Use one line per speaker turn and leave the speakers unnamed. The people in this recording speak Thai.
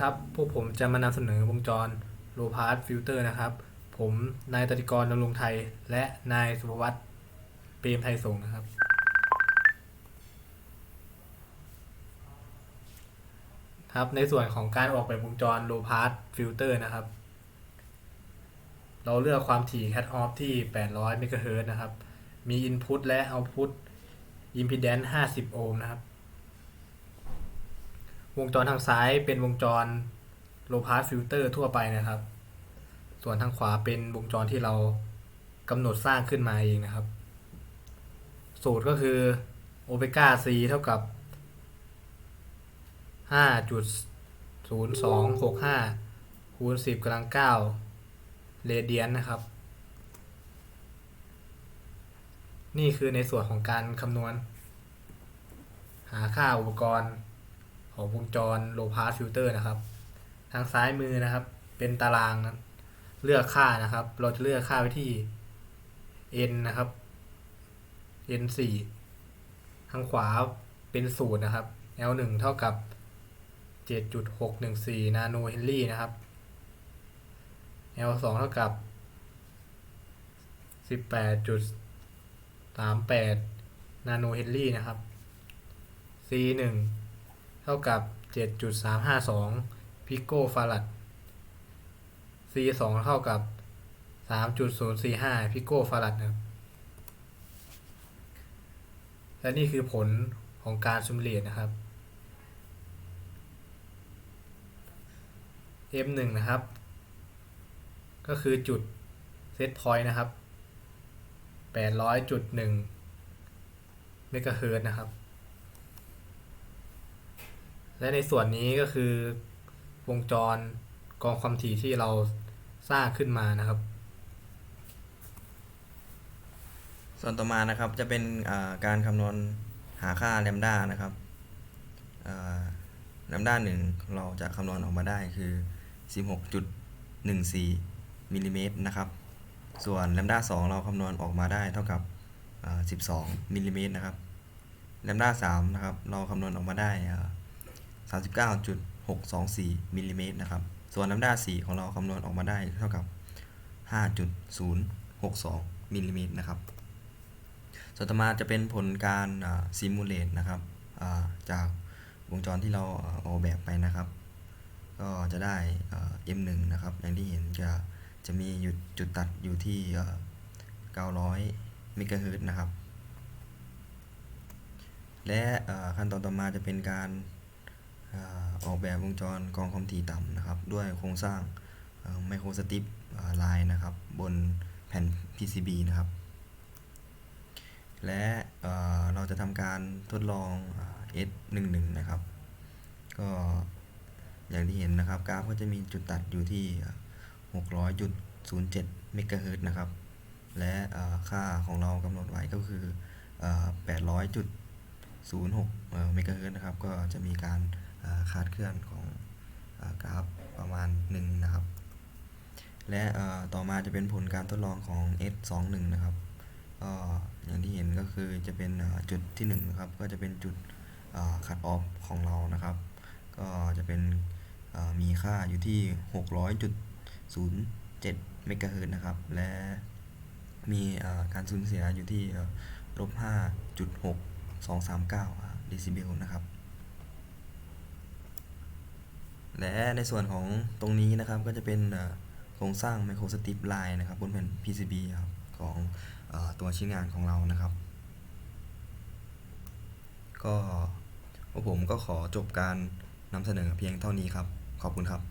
ครับ พวกผมจะมานำเสนอวงจรโลพาสฟิลเตอร์นะครับ ผมนายตติกรดำรงไทย และนายสุภวัตเปรมไทยสงฆ์นะครับ ครับในส่วนของการออกแบบวงจรโลพาสฟิลเตอร์นะครับ เราเลือกความถี่ cut off ที่ 800 เมกะเฮิรตซ์นะครับ มี input และ output impedance 50 โอห์มนะครับ วงจรทางซ้ายเป็นวงจร low pass filter ทั่วไปนะครับ ส่วนทางขวาเป็นวงจรที่เรากำหนดสร้างขึ้นมาเองนะครับ สูตรก็คือโอเ g ก้า c เท่ากับ5.0265คูณ10กำลัง9เรเดียนนะครับ นี่คือในส่วนของการคำนวณ หาค่าอุปกรณ์ ของวงจร low pass filter นะครับ ทางซ้ายมือนะครับ เป็นตารางเลือกค่านะครับ เราจะเลือกค่าไว้ที่ n นะครับ n 4ทางขวาเป็นสูตรนะครับ l 1เท่ากับ 7.614 นาโนเฮนรี่นะครับ l 2เท่ากับ 18.38 นาโนเฮนรี่นะครับ c 1 ท่ากับ 7.352 พิโกฟารัด c 2 เท่ากับ 3.045 พิโกฟารัดนะครับ และนี่คือผลของการซิมูเลตนะครับ M 1 นะครับ ก็คือจุดเซตพอยต์นะครับ 800.1 เมกะเฮิรตซ์นะครับ และในส่วนนี้ก็คือวงจรกองความถี่ที่เราสร้างขึ้นมานะครับ
ส่วนต่อมานะครับจะเป็นการคำนวณหาค่าแลมด้านะครับแลมด้าหนึ่งเราจะคำนวณออกมาได้คือ 16.14มิลลิเมตรนะครับ ส่วนแลมด้าสองเราคำนวณออกมาได้เท่ากับ 12มิลลิเมตรนะครับแลมด้าสามนะครับเราคำนวณออกมาได้ 39.624มิลลิเมตรนะครับ ส่วนแลมด้าสี่ของเราคำนวณออกมาได้เท่ากับ 5.062มิลลิเมตรนะครับส่วนต่อมาจะเป็นผลการซิมูเลตนะครับาจากวงจรที่เราอออกแบบไปนะครับ ก็จะได้ M1 นะครับ อย่างที่เห็นจะจะมีหยุดจุดตัดอยู่ที่อ่า900 เมกะเฮิรตซ์นะครับ และขั้นตอนต่อมาจะเป็นการ ออกแบบวงจรกองความถี่ต่ำนะครับ ด้วยโครงสร้างไมโครสติปลายนะครับ บนแผ่น PCB นะครับ และเเราจะทำการทดลองอ่า S11 นะครับ ก็อย่างที่เห็นนะครับ กราฟก็จะมีจุดตัดอยู่ที่ 600.07เมกะเฮิรตซ์นะครับ และค่าของเรากำหนดไว้ก็คือเอ่อ800.06เอ่อเมกะเฮิรตซ์นะครับ ก็จะมีการ เอ่อคาดเคลื่อนของกราฟประมาณหนึ่งนะครับ และต่อมาจะเป็นผลการทดลองของ S21 นะครับก็อย่างที่เห็นก็คือจะเป็นจุดที่1นงนะครับก็จะเป็นจุดคัดออฟของเรานะครับ ก็จะเป็นมีค่าอยู่ที่ 600.07เมกะเฮิร์นะครับ และมีการสูญเสียอยู่ที่ลบ5.6239เดซิเบลนะครับ และในส่วนของตรงนี้นะครับก็จะเป็นโครงสร้างไมโครสติปไลน์นะครับบนแผ่น PCB ครับของอตัวชิ้นงานของเรานะครับ ก็ผมก็ขอจบการนำเสนอเพียงเท่านี้ครับ ขอบคุณครับ